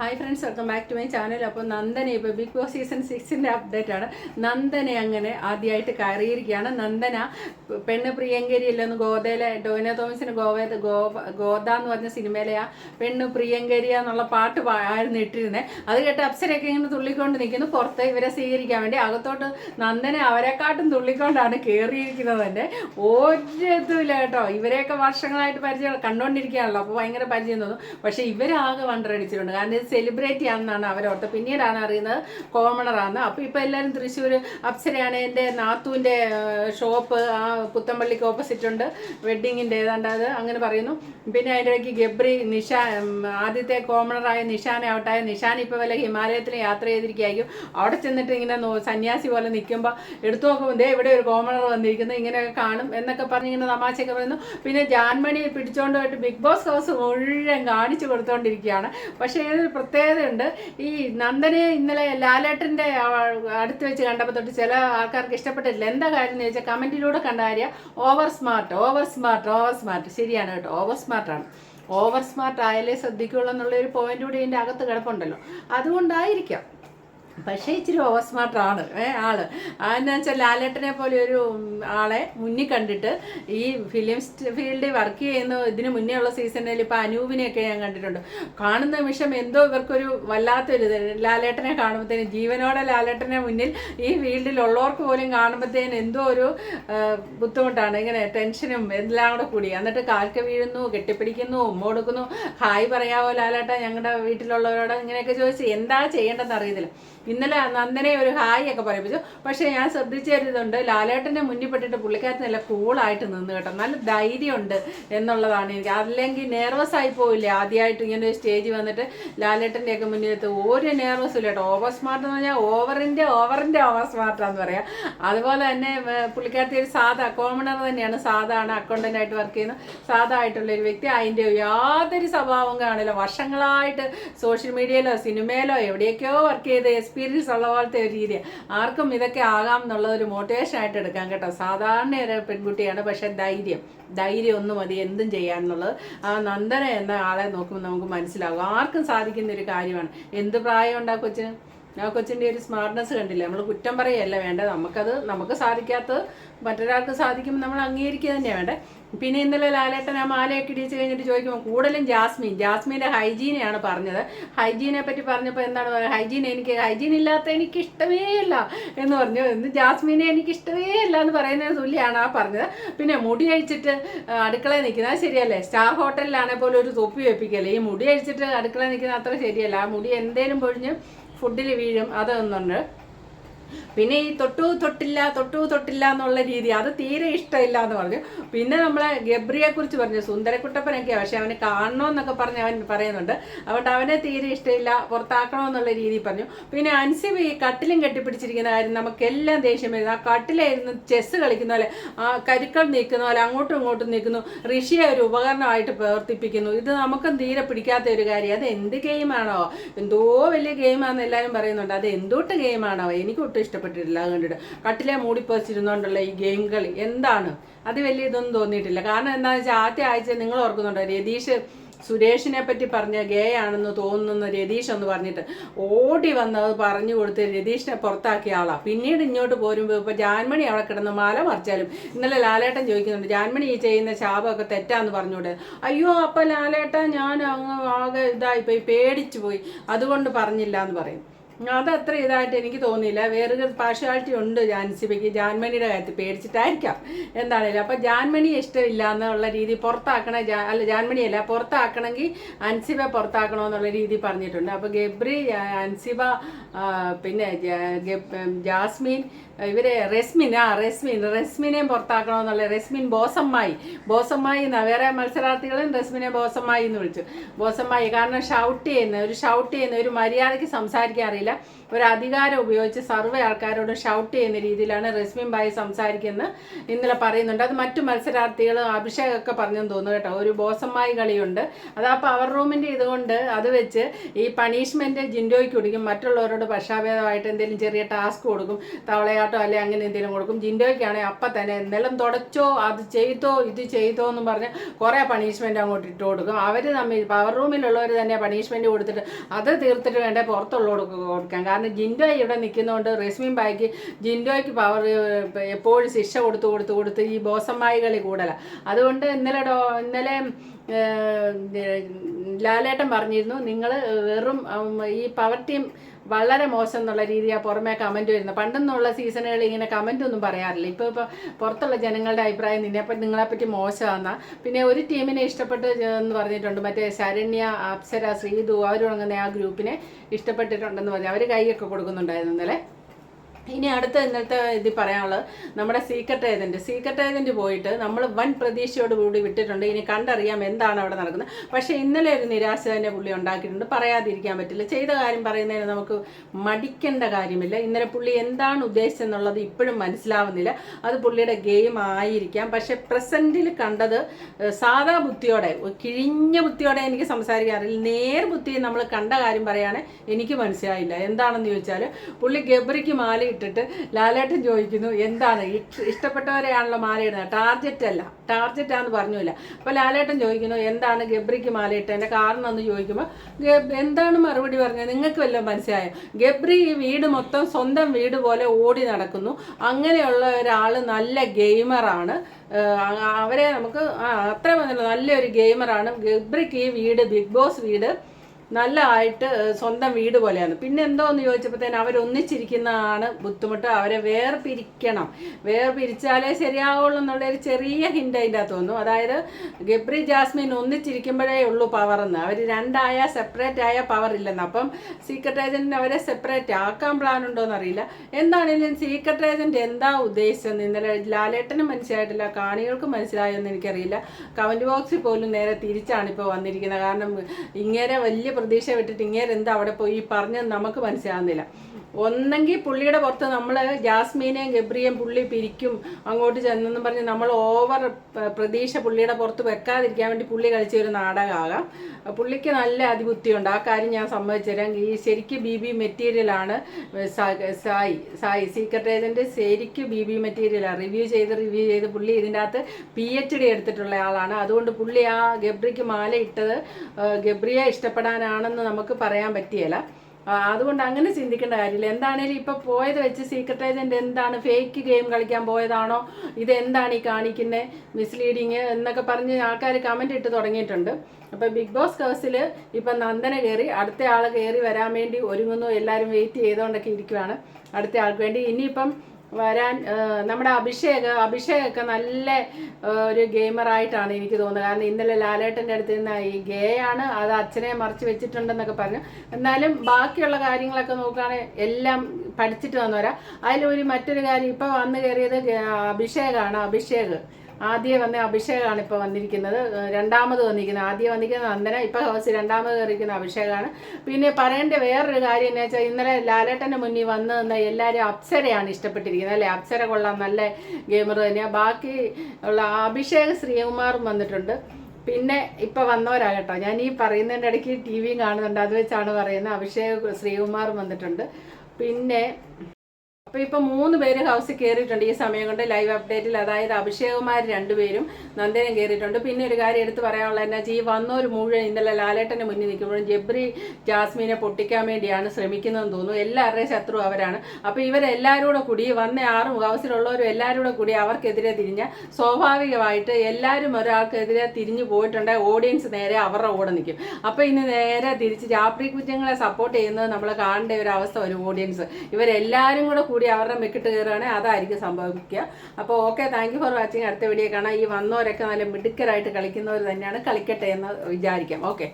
Hi friends welcome back to my channel അപ്പോൾ നന്ദനെ ഇപ്പോൾ ബിഗ് ബോസ് സീസൺ സിക്സിന്റെ അപ്ഡേറ്റ് ആണ്. നന്ദനെ അങ്ങനെ ആദ്യമായിട്ട് കയറിയിരിക്കുകയാണ്. നന്ദന പെണ്ണ് പ്രിയങ്കരി അല്ലെന്ന് ഗോതയിലെ ഡോയിന തോമസിന് ഗോവ ഗോവ ഗോദ എന്ന് പറഞ്ഞ സിനിമയിലെ ആ പെണ്ണ് പ്രിയങ്കരിയ എന്നുള്ള പാട്ട് ആയിരുന്നു ഇട്ടിരുന്നത് അത് കേട്ട് അപ്സരയൊക്കെ ഇങ്ങനെ തുള്ളിക്കൊണ്ട് നിൽക്കുന്നു പുറത്ത് ഇവരെ സ്വീകരിക്കാൻ വേണ്ടി അകത്തോട്ട് നന്ദന അവരെക്കാട്ടും തുള്ളിക്കൊണ്ടാണ് കയറിയിരിക്കുന്നത് തന്നെ. ഒരിതുമില്ല കേട്ടോ. ഇവരെയൊക്കെ വർഷങ്ങളായിട്ട് പരിചയം കണ്ടുകൊണ്ടിരിക്കുകയാണല്ലോ അപ്പോൾ ഭയങ്കര പരിചയം തോന്നും. പക്ഷേ ഇവരാകെ വണ്ടറടിച്ചിട്ടുണ്ട് കാരണം സെലിബ്രിറ്റി ആണെന്നാണ് അവരോർത്ത് പിന്നീടാണ് അറിയുന്നത് കോമണറാണ് അപ്പോൾ ഇപ്പോൾ എല്ലാവരും തൃശ്ശൂർ അപ്സരയാണ് എന്റെ നാത്തൂന്റെ ഷോപ്പ് ആ പുത്തമ്പള്ളിക്ക് ഓപ്പോസിറ്റ് ഉണ്ട്. വെഡ്ഡിങ്ങിന്റെ ഏതാണ്ട് അത് അങ്ങനെ പറയുന്നു. പിന്നെ അതിന്റെ ഇടയ്ക്ക് ഗബ്രി നിഷ ആദ്യത്തെ കോമണറായ നിഷാനെ ആവട്ടായ നിഷാൻ ഇപ്പോൾ വല്ല ഹിമാലയത്തിൽ യാത്ര ചെയ്തിരിക്കുകയായിരിക്കും. അവിടെ ചെന്നിട്ട് ഇങ്ങനെ സന്യാസി പോലെ നിൽക്കുമ്പോൾ എടുത്തു നോക്കുമ്പോൾ ദേ ഇവിടെ ഒരു കോമണർ വന്നിരിക്കുന്നു. ഇങ്ങനെയൊക്കെ കാണും എന്നൊക്കെ പറഞ്ഞ് ഇങ്ങനെ തമാശയൊക്കെ പറയുന്നു. പിന്നെ ജാൻമണി പിടിച്ചുകൊണ്ട് പോയിട്ട് ബിഗ് ബോസ് ഹൗസ് മുഴുവൻ കാണിച്ചു കൊടുത്തുകൊണ്ടിരിക്കുകയാണ് പക്ഷേ ഇതിനൊരു പ്രത്യേകതയുണ്ട്. ഈ നന്ദനെ ഇന്നലെ ലാലേട്ടന്റെ അടുത്ത് വെച്ച് കണ്ടപ്പോൾ തൊട്ട് ചില ആൾക്കാർക്ക് ഇഷ്ടപ്പെട്ടില്ല എന്താ കാര്യം എന്ന് ചോദിച്ചാൽ കമന്റിലൂടെ കണ്ട കാര്യം over smart over smart over smart. ശരിയാണ് കേട്ടോ. ഓവർ സ്മാർട്ടാണ് ഓവർ സ്മാർട്ട് ആയാലേ ശ്രദ്ധിക്കുള്ളൂ എന്നുള്ളൊരു പോയിന്റ് കൂടി ഇതിന്റെ അകത്ത് കിടപ്പുണ്ടല്ലോ. അതുകൊണ്ടായിരിക്കാം. പക്ഷേ ഇച്ചിരി ഓവർ സ്മാർട്ടാണ് ഏ ആൾ. അതെന്ന് വെച്ചാൽ ലാലേട്ടനെ പോലെ ഒരു ആളെ മുന്നിൽ കണ്ടിട്ട് ഈ ഫിലിം ഫീൽഡിൽ വർക്ക് ചെയ്യുന്ന ഇതിന് മുന്നേ ഉള്ള സീസണിൽ ഇപ്പോൾ അനൂപിനെയൊക്കെ ഞാൻ കണ്ടിട്ടുണ്ട്. കാണുന്ന നിമിഷം എന്തോ ഇവർക്കൊരു വല്ലാത്തൊരു ലാലേട്ടനെ കാണുമ്പോഴത്തേനും ജീവനോടെ ലാലേട്ടനെ മുന്നിൽ ഈ ഫീൽഡിലുള്ളവർക്ക് പോലും കാണുമ്പോഴത്തേനും എന്തോ ഒരു ബുദ്ധിമുട്ടാണ്. ഇങ്ങനെ ടെൻഷനും എല്ലാം കൂടെ കൂടി. എന്നിട്ട് കാൽക്ക് വീഴുന്നു കെട്ടിപ്പിടിക്കുന്നു ഉമ്മ കൊടുക്കുന്നു. ഹായ് പറയാവോ ലാലേട്ട ഞങ്ങളുടെ വീട്ടിലുള്ളവരോട് ഇങ്ങനെയൊക്കെ ചോദിച്ച് എന്താ ചെയ്യേണ്ടതെന്ന് അറിയത്തില്ല. ഇന്നലെ നന്ദനെ ഒരു ഹായ് ഒക്കെ പറയിപ്പിച്ചു. പക്ഷേ ഞാൻ ശ്രദ്ധിച്ചിരുന്നുണ്ട് ലാലേട്ടന്റെ മുന്നിൽ പെട്ടിട്ട് പുള്ളിക്കാരൻ നല്ല കൂളായിട്ട് നിന്ന് കേട്ടോ. നല്ല ധൈര്യമുണ്ട് എന്നുള്ളതാണ് എനിക്ക്. അല്ലെങ്കിൽ നെർവസ് ആയി പോവില്ലേ ആദ്യമായിട്ട് ഇങ്ങനെ ഒരു സ്റ്റേജ് വന്നിട്ട് ലാലേട്ടന്റെ ഒക്കെ മുന്നിലെത്ത്. ഒരു നെർവസ് ഇല്ല കേട്ടോ. ഓവർ സ്മാർട്ട് എന്ന് പറഞ്ഞാൽ ഓവറിന്റെ ഓവറിന്റെ ഓവർ സ്മാർട്ടാന്ന് പറയാം. അതുപോലെ തന്നെ പുള്ളിക്കാരത്തി ഒരു സാധാ കോമണർ തന്നെയാണ്. സാധാണ് അക്കൗണ്ടന്റ് ആയിട്ട് വർക്ക് ചെയ്യുന്ന സാധാ ആയിട്ടുള്ള ഒരു വ്യക്തി. അതിന്റെ യാതൊരു സ്വഭാവം കാണില്ല. വർഷങ്ങളായിട്ട് സോഷ്യൽ മീഡിയയിലോ സിനിമയിലോ എവിടെയൊക്കെയോ വർക്ക് ചെയ്ത് എക്സ്പീരിയൻസ് ഉള്ള പോലത്തെ ഒരു രീതി ആർക്കും ഇതൊക്കെ ആകാം എന്നുള്ള ഒരു മോട്ടിവേഷൻ ആയിട്ട് എടുക്കാം കേട്ടോ. സാധാരണ ഒരു പെൺകുട്ടിയാണ് പക്ഷെ ധൈര്യം. ധൈര്യം ഒന്നും മതി എന്തും ചെയ്യാന്നുള്ളത് ആ നന്ദന എന്ന ആളെ നോക്കുമ്പോൾ നമുക്ക് മനസ്സിലാകും. ആർക്കും സാധിക്കുന്ന ഒരു കാര്യമാണ്. എന്ത് പ്രായം ഉണ്ടാ കൊച്ചിന്? ആ കൊച്ചിന്റെ ഒരു സ്മാർട്ട്നെസ് കണ്ടില്ല? നമ്മൾ കുറ്റം പറയല്ല വേണ്ടത്? നമുക്കത് നമുക്ക് സാധിക്കാത്തത് മറ്റൊരാൾക്ക് സാധിക്കുമ്പോൾ നമ്മൾ അംഗീകരിക്കുക തന്നെയാണ് വേണ്ടത് പിന്നെ ഇന്നലെ ലാലേട്ടൻ ആ മാലയൊക്കെ ഇടിച്ച് കഴിഞ്ഞിട്ട് ചോദിക്കുമ്പോൾ കൂടുതലും ജാസ്മിൻ ജാസ്മിന്റെ ഹൈജീനെയാണ് പറഞ്ഞത്. ഹൈജീനെ പറ്റി പറഞ്ഞപ്പോൾ എന്താണ് പറയുക? ഹൈജീൻ എനിക്ക് ഹൈജീൻ ഇല്ലാത്ത എനിക്ക് ഇഷ്ടമേ അല്ല എന്ന് പറഞ്ഞു. എന്ന് ജാസ്മിനെ എനിക്ക് ഇഷ്ടമേ അല്ല എന്ന് പറയുന്നതിന് തുല്യമാണ് ആ പറഞ്ഞത്. പിന്നെ മുടി അഴിച്ചിട്ട് അടുക്കള നിൽക്കുന്നത് ശരിയല്ലേ? സ്റ്റാർ ഹോട്ടലിലാണെങ്കിൽ പോലെ ഒരു തൊപ്പി വെപ്പിക്കല്ലേ? ഈ മുടി അഴിച്ചിട്ട് അടുക്കളയിൽ നിൽക്കുന്നത് അത്ര ശരിയല്ല. ആ മുടി എന്തേലും പൊഴിഞ്ഞ് ഫുഡിൽ വീഴും അതൊന്നുണ്ട് പിന്നെ ഈ തൊട്ടു തൊട്ടില്ല തൊട്ടു തൊട്ടില്ല എന്നുള്ള രീതി അത് തീരെ ഇഷ്ടമില്ല എന്ന് പറഞ്ഞു. പിന്നെ നമ്മളെ ഗബ്രിയെ കുറിച്ച് പറഞ്ഞു സുന്ദരക്കുട്ടപ്പനൊക്കെയാണ് പക്ഷെ അവനെ കാണണമെന്നൊക്കെ പറഞ്ഞ് അവൻ പറയുന്നുണ്ട്. അതുകൊണ്ട് അവനെ തീരെ ഇഷ്ടമില്ല പുറത്താക്കണമെന്നുള്ള രീതി പറഞ്ഞു. പിന്നെ അൻസിബ് ഈ കട്ടിലും കെട്ടിപ്പിടിച്ചിരിക്കുന്ന കാര്യം നമുക്കെല്ലാം ദേഷ്യം വരുന്നു ആ കട്ടിലായിരുന്നു ചെസ്സ് കളിക്കുന്ന പോലെ ആ കരുക്കൾ നീക്കുന്ന പോലെ അങ്ങോട്ടും ഇങ്ങോട്ടും നീക്കുന്നു. ഋഷിയെ ഒരു ഉപകരണമായിട്ട് പ്രവർത്തിപ്പിക്കുന്നു. ഇത് നമുക്കും തീരെ പിടിക്കാത്ത ഒരു കാര്യം. അത് എന്ത് ഗെയിമാണോ? എന്തോ വലിയ ഗെയിമാണെന്ന് എല്ലാവരും പറയുന്നുണ്ട്. അത് എന്തോട്ട് ഗെയിമാണോ? എനിക്ക് ഒട്ടും ഇഷ്ടപ്പെട്ടിട്ടില്ല അത് കണ്ടിട്ട്. കട്ടിലെ മൂടിപ്പറിച്ചിരുന്നോണ്ടുള്ള ഈ ഗെയിം കളി? എന്താണ്? അത് വലിയ ഇതൊന്നും തോന്നിയിട്ടില്ല. കാരണം എന്താണെന്ന് വെച്ചാൽ ആദ്യ ആഴ്ച നിങ്ങൾ ഓർക്കുന്നുണ്ടോ രതീഷ് സുരേഷിനെ പറ്റി പറഞ്ഞ ഗേ ആണെന്ന് തോന്നുന്ന രതീഷ് എന്ന് പറഞ്ഞിട്ട് ഓടി വന്ന് അത് പറഞ്ഞു കൊടുത്ത് രതീഷിനെ പുറത്താക്കിയ ആളാണ് പിന്നീട് ഇങ്ങോട്ട് പോരുമ്പോൾ ഇപ്പോൾ ജാൻമണി അവിടെ കിടന്ന് മാല മറിച്ചാലും ഇന്നലെ ലാലേട്ടൻ ചോദിക്കുന്നുണ്ട് ജാൻമണി ഈ ചെയ്യുന്ന ശാപമൊക്കെ തെറ്റാന്ന് പറഞ്ഞുകൂടെ അയ്യോ അപ്പം ലാലേട്ടൻ ഞാൻ അങ്ങ് ആകെ ഇതായിപ്പോയി പേടിച്ചു പോയി. അതുകൊണ്ട് പറഞ്ഞില്ല എന്ന് പറയും. അത് അത്ര ഇതായിട്ട് എനിക്ക് തോന്നിയില്ല. വേറൊരു പാർഷ്വാലിറ്റി ഉണ്ട് ജാൻസിബയ്ക്ക് ജാൻമണിയുടെ കാര്യത്തിൽ പേടിച്ചിട്ടായിരിക്കാം. എന്താണേലും അപ്പം ജാൻമണി ഇഷ്ടമില്ല എന്നുള്ള രീതി പുറത്താക്കണ അല്ല ജാൻമണിയല്ല പുറത്താക്കണമെങ്കിൽ അൻസിബ പുറത്താക്കണമെന്നുള്ള രീതി പറഞ്ഞിട്ടുണ്ട്. അപ്പോൾ ഗബ്രി അൻസിബ പിന്നെ ജാസ്മിൻ ഇവരെ റെസ്മിൻ ആ റെസ്മിൻ റെസ്മിനെയും പുറത്താക്കണമെന്നുള്ള റെസ്മിൻ ബോസമ്മായി. ബോസമ്മായി എന്നാ വേറെ മത്സരാർത്ഥികളും റെസ്മിനെ ബോസമ്മായി എന്ന് വിളിച്ചു. ബോസമ്മായി കാരണം ഷൗട്ട് ചെയ്യുന്ന ഒരു ഷൗട്ട് ചെയ്യുന്ന ഒരു മര്യാദയ്ക്ക് സംസാരിക്കാൻ അറിയില്ല. അറിയില്ല ഒരു അധികാരം ഉപയോഗിച്ച് സർവേ ആൾക്കാരോട് ഷൗട്ട് ചെയ്യുന്ന രീതിയിലാണ് റസ്മിൻ ബായി സംസാരിക്കുന്നത്. ഇന്നലെ പറയുന്നുണ്ട് അത് മറ്റു മത്സരാർത്ഥികൾ അഭിഷേകൊക്കെ പറഞ്ഞെന്ന് തോന്നുന്നു കേട്ടോ. ഒരു ബോസമ്മായി കളിയുണ്ട്. അത് ആ പവർ റൂമിന്റെ ഇതുകൊണ്ട് അത് വെച്ച് ഈ പണിഷ്മെന്റ് ജിൻഡോയ്ക്ക് കൊടുക്കും. മറ്റുള്ളവരോട് പക്ഷാഭേദമായിട്ട് എന്തെങ്കിലും ചെറിയ ടാസ്ക് കൊടുക്കും. തവളയാട്ടോ അല്ലെ അങ്ങനെ എന്തെങ്കിലും കൊടുക്കും. ജിൻഡോയ്ക്കാണെങ്കിൽ അപ്പം തന്നെ നിലം തുടച്ചോ അത് ചെയ്തോ ഇത് ചെയ്തോ എന്ന് പറഞ്ഞ് കുറേ പണിഷ്മെന്റ് അങ്ങോട്ട് ഇട്ട് കൊടുക്കും. അവർ തമ്മിൽ പവർ റൂമിലുള്ളവർ തന്നെ പണിഷ്മെന്റ് കൊടുത്തിട്ട് അത് തീർത്തിട്ട് വേണ്ടേ പുറത്തുള്ളവർക്ക് കൊടുക്കാൻ. കാരണം ജിൻഡോയ് ഇവിടെ നിൽക്കുന്നതുകൊണ്ട് റെസ്മിൻ ബായിക്ക് ജിൻഡോയ്ക്ക് പവർ എപ്പോഴും ശിക്ഷ കൊടുത്ത് കൊടുത്ത് കൊടുത്ത് ഈ ബോസമ്മായി കളി കൂടുതലാണ് അതുകൊണ്ട് ഇന്നലെ ഇന്നലെ ലാലേട്ടൻ പറഞ്ഞിരുന്നു നിങ്ങൾ വെറും ഈ പവർ ടീം വളരെ മോശം എന്നുള്ള രീതിയാണ് പുറമേ കമന്റ് വരുന്നത്. പണ്ടെന്നുള്ള സീസണുകളിൽ ഇങ്ങനെ കമന്റ് ഒന്നും പറയാറില്ല. ഇപ്പോൾ ഇപ്പോൾ പുറത്തുള്ള ജനങ്ങളുടെ അഭിപ്രായം നിന്നെപ്പറ്റി നിങ്ങളെപ്പറ്റി മോശമാണ് പിന്നെ ഒരു ടീമിനെ ഇഷ്ടപ്പെട്ട് എന്ന് പറഞ്ഞിട്ടുണ്ട്. മറ്റേ ശരണ്യ അപ്സര ശ്രീതു അവരുടങ്ങുന്ന ആ ഗ്രൂപ്പിനെ ഇഷ്ടപ്പെട്ടിട്ടുണ്ടെന്ന് പറഞ്ഞു. അവർ കൈയൊക്കെ കൊടുക്കുന്നുണ്ടായിരുന്നു ഇന്നലെ. ഇനി അടുത്ത ഇന്നത്തെ ഇത് പറയാനുള്ളത് നമ്മുടെ സീക്രട്ട് ഏജന്റ് സീക്രട്ട് ഏജന്റ് പോയിട്ട് നമ്മൾ വൻ പ്രതീക്ഷയോട് കൂടി വിട്ടിട്ടുണ്ട്. ഇനി കണ്ടറിയാം എന്താണ് അവിടെ നടക്കുന്നത്. പക്ഷേ ഇന്നലെ ഒരു നിരാശ തന്നെ പുള്ളി ഉണ്ടാക്കിയിട്ടുണ്ട്. പറയാതിരിക്കാൻ പറ്റില്ല. ചെയ്ത കാര്യം പറയുന്നതിന് നമുക്ക് മടിക്കേണ്ട കാര്യമില്ല. ഇന്നലെ പുള്ളി എന്താണ് ഉദ്ദേശിച്ചെന്നുള്ളത് ഇപ്പോഴും മനസ്സിലാവുന്നില്ല. അത് പുള്ളിയുടെ ഗെയിം ആയിരിക്കാം. പക്ഷേ പ്രസന്റിൽ കണ്ടത് സാധാ ബുദ്ധിയോടെ കിഴിഞ്ഞ ബുദ്ധിയോടെ എനിക്ക് സംസാരിക്കാറില്ല. നേർ ബുദ്ധി നമ്മൾ കണ്ട കാര്യം പറയുകയാണെങ്കിൽ എനിക്ക് മനസ്സിലായില്ല. എന്താണെന്ന് ചോദിച്ചാൽ പുള്ളി ഗബ്രിക്ക് മാല ഇട്ടിട്ട് ലാലേട്ടൻ ചോദിക്കുന്നു എന്താണ്? ഇഷ്- ഇഷ്ടപ്പെട്ടവരെയാണല്ലോ മാല ഇടുന്നത് ടാർജറ്റ് അല്ല. ടാർജറ്റ് ആണെന്ന് പറഞ്ഞില്ല അപ്പോൾ ലാലേട്ടൻ ചോദിക്കുന്നു എന്താണ് ഗബ്രിക്ക് മാല ഇട്ടതിന്റെ കാരണം എന്ന് ചോദിക്കുമ്പോൾ എന്താണ് മറുപടി പറഞ്ഞത്? നിങ്ങൾക്ക് വല്ലതും മനസ്സിലായോ? ഗബ്രി ഈ വീട് മൊത്തം സ്വന്തം വീട് പോലെ ഓടി നടക്കുന്നു. അങ്ങനെയുള്ള ഒരാൾ നല്ല ഗെയിമറാണ്. അവരെ നമുക്ക് അത്ര നല്ലൊരു ഗെയിമറാണ്. ഗബ്രിക്ക് ഈ വീട് ബിഗ് ബോസ് വീട് നല്ലതായിട്ട് സ്വന്തം വീട് പോലെയാണ്. പിന്നെ എന്തോന്ന് ചോദിച്ചപ്പോഴത്തേന് അവരൊന്നിച്ചിരിക്കുന്നതാണ് ബുദ്ധിമുട്ട്. അവരെ വേർപിരിക്കണം. വേർപിരിച്ചാലേ ശരിയാവുള്ളൂ എന്നുള്ള ഒരു ചെറിയ ഹിന്റ് അതിന്റെ അകത്ത് വന്നു. അതായത് ഗബ്രി ജാസ്മിൻ ഒന്നിച്ചിരിക്കുമ്പോഴേ ഉള്ളൂ പവർ എന്ന്. അവർ രണ്ടായ സെപ്പറേറ്റ് ആയ പവർ ഇല്ലെന്ന്. അപ്പം സീക്രട്ട് ഏജന്റിന് അവരെ സെപ്പറേറ്റ് ആക്കാൻ പ്ലാൻ ഉണ്ടോയെന്ന് അറിയില്ല. എന്താണെങ്കിലും സീക്രട്ട് ഏജന്റ് എന്താ ഉദ്ദേശിച്ചത് ഇന്നലെ ലാലേട്ടനും മനസ്സിലായിട്ടില്ല കാണികൾക്കും മനസ്സിലായെന്ന് എനിക്കറിയില്ല. കമന്റ് ബോക്സിൽ പോലും നേരെ തിരിച്ചാണ് ഇപ്പോൾ വന്നിരിക്കുന്നത്. കാരണം ഇങ്ങനെ വലിയ പ്രതീക്ഷ വിട്ടിട്ട് എന്താ അവിടെ പോയി പറഞ്ഞ് നമുക്ക് മനസ്സിലാകുന്നില്ല ഒന്നെങ്കിൽ പുള്ളിയുടെ പുറത്ത് നമ്മൾ ജാസ്മീനെയും ഗബ്രിയും പുള്ളി പിരിക്കും അങ്ങോട്ട് ചെന്നെന്നും പറഞ്ഞ് നമ്മൾ ഓവർ പ്രതീക്ഷ പുള്ളിയുടെ പുറത്ത് വെക്കാതിരിക്കാൻ വേണ്ടി പുള്ളി കളിച്ച ഒരു നാടകമാകാം പുള്ളിക്ക് നല്ല അതിബുദ്ധിയുണ്ട്. ആ കാര്യം ഞാൻ സമ്മതിച്ചു തരാം. ഈ ശരിക്ക് ബി ബി മെറ്റീരിയലാണ് സായി സായി സീക്രട്ട് ഏജന്റ് ശരിക്ക് ബി ബി മെറ്റീരിയലാണ്. റിവ്യൂ ചെയ്ത് റിവ്യൂ ചെയ്ത് പുള്ളി ഇതിന്റെ അകത്ത് പി എച്ച് ഡി എടുത്തിട്ടുള്ള ആളാണ്. അതുകൊണ്ട് പുള്ളി ആ ഗബ്രിക്ക് മാല ഇട്ടത് ഗബ്രിയെ ഇഷ്ടപ്പെടാനാണെന്ന് നമുക്ക് പറയാൻ പറ്റിയല്ല അതുകൊണ്ട് അങ്ങനെ ചിന്തിക്കേണ്ട കാര്യമില്ല. എന്താണേലും ഇപ്പൊ പോയത് വെച്ച് സീക്രട്ട് ഏജന്റ് എന്താണ് ഫേക്ക് ഗെയിം കളിക്കാൻ പോയതാണോ? ഇതെന്താണ് ഈ കാണിക്കുന്നത് മിസ്ലീഡിങ് എന്നൊക്കെ പറഞ്ഞ് ആൾക്കാർ കമന്റ് ഇട്ട് തുടങ്ങിയിട്ടുണ്ട്. അപ്പൊ ബിഗ് ബോസ് കേസിൽ ഇപ്പൊ നന്ദന കയറി അടുത്ത ആൾ കയറി വരാൻ വേണ്ടി ഒരുങ്ങുന്നു. എല്ലാവരും വെയിറ്റ് ചെയ്തുകൊണ്ടൊക്കെ ഇരിക്കുവാണ്. അടുത്ത ആൾക്ക് വേണ്ടി ഇനിയിപ്പം വരാൻ നമ്മുടെ അഭിഷേക് അഭിഷേകൊക്കെ നല്ല ഒരു ഗെയിമറായിട്ടാണ് എനിക്ക് തോന്നുന്നത്. കാരണം ഇന്നലെ ലാലേട്ടന്റെ അടുത്ത് നിന്ന് ഈ ഗേ ആണ് അത് അച്ഛനെ മറിച്ച് വെച്ചിട്ടുണ്ടെന്നൊക്കെ പറഞ്ഞു. എന്നാലും ബാക്കിയുള്ള കാര്യങ്ങളൊക്കെ നോക്കുകയാണെങ്കിൽ എല്ലാം പഠിച്ചിട്ട് വന്നവരാ. അതിലൊരു മറ്റൊരു കാര്യം ഇപ്പോൾ വന്നു കയറിയത് അഭിഷേകാണ്. അഭിഷേക് ആദ്യം വന്ന അഭിഷേകാണ് ഇപ്പോൾ വന്നിരിക്കുന്നത്. രണ്ടാമത് വന്നിരിക്കുന്നത്. ആദ്യം വന്നിരിക്കുന്നത് നന്ദന ഇപ്പോൾ ഹൗസ് രണ്ടാമത് കയറിയിരിക്കുന്ന അഭിഷേകാണ്. പിന്നെ പറയേണ്ട വേറൊരു കാര്യം എന്ന് വെച്ചാൽ ഇന്നലെ ലാലേട്ടന്റെ മുന്നിൽ വന്ന് നിന്ന എല്ലാവരും അപ്സരയാണ് ഇഷ്ടപ്പെട്ടിരിക്കുന്നത് അല്ലേ? അപ്സര കൊള്ളാം നല്ല ഗെയിമർ തന്നെയാണ് ബാക്കി ഉള്ള അഭിഷേക് ശ്രീകുമാറും വന്നിട്ടുണ്ട്. പിന്നെ ഇപ്പം വന്നവരാ കേട്ടോ. ഞാൻ ഈ പറയുന്നതിന്റെ ഇടയ്ക്ക് ടി വിയും കാണുന്നുണ്ട്. അത് വെച്ചാണ് പറയുന്നത്. അഭിഷേക് ശ്രീകുമാറും വന്നിട്ടുണ്ട്. പിന്നെ അപ്പോൾ ഇപ്പോൾ മൂന്ന് പേര് ഹൗസിൽ കയറിയിട്ടുണ്ട് ഈ സമയം കൊണ്ട് ലൈവ് അപ്ഡേറ്റിൽ അതായത് അഭിഷേകുമാർ രണ്ടുപേരും നന്ദനം കയറിയിട്ടുണ്ട് പിന്നെ ഒരു കാര്യം എടുത്ത് പറയാനുള്ള എന്നാ ജീ ഈ വന്നവർ മുഴുവൻ ഇന്നലെ ലാലേട്ടന്റെ മുന്നിൽ നിൽക്കുമ്പോഴും ജബ്രി ജാസ്മിനെ പൊട്ടിക്കാൻ വേണ്ടിയാണ് ശ്രമിക്കുന്നതെന്ന് തോന്നുന്നു. എല്ലാവരുടെയും ശത്രു അവരാണ്. അപ്പോൾ ഇവരെല്ലാവരും കൂടി വന്ന ആറും ഹൗസിലുള്ളവരും എല്ലാവരും കൂടെ കൂടി അവർക്കെതിരെ തിരിഞ്ഞ സ്വാഭാവികമായിട്ട് എല്ലാവരും ഒരാൾക്കെതിരെ തിരിഞ്ഞു പോയിട്ടുണ്ട്. ഓഡിയൻസ് നേരെ അവരുടെ കൂടെ നിൽക്കും. അപ്പോൾ ഇനി നേരെ തിരിച്ച് ജാപ്രി കുറ്റങ്ങളെ സപ്പോർട്ട് ചെയ്യുന്നത് നമ്മൾ കാണേണ്ട ഒരു അവസ്ഥ ഒരു ഓഡിയൻസ് ഇവരെല്ലാവരും കൂടെ കൂടി അവരുടെ മെക്കിട്ട് കയറുകയാണെങ്കിൽ അതായിരിക്കും സംഭവിക്കുക. അപ്പോൾ ഓക്കെ താങ്ക് ഫോർ വാച്ചിങ് അടുത്ത വീഡിയോ കാണാം. ഈ വന്നവരൊക്കെ നല്ല മിടുക്കരായിട്ട് കളിക്കുന്നവർ തന്നെയാണ് കളിക്കട്ടെ എന്ന് വിചാരിക്കാം. ഓക്കെ.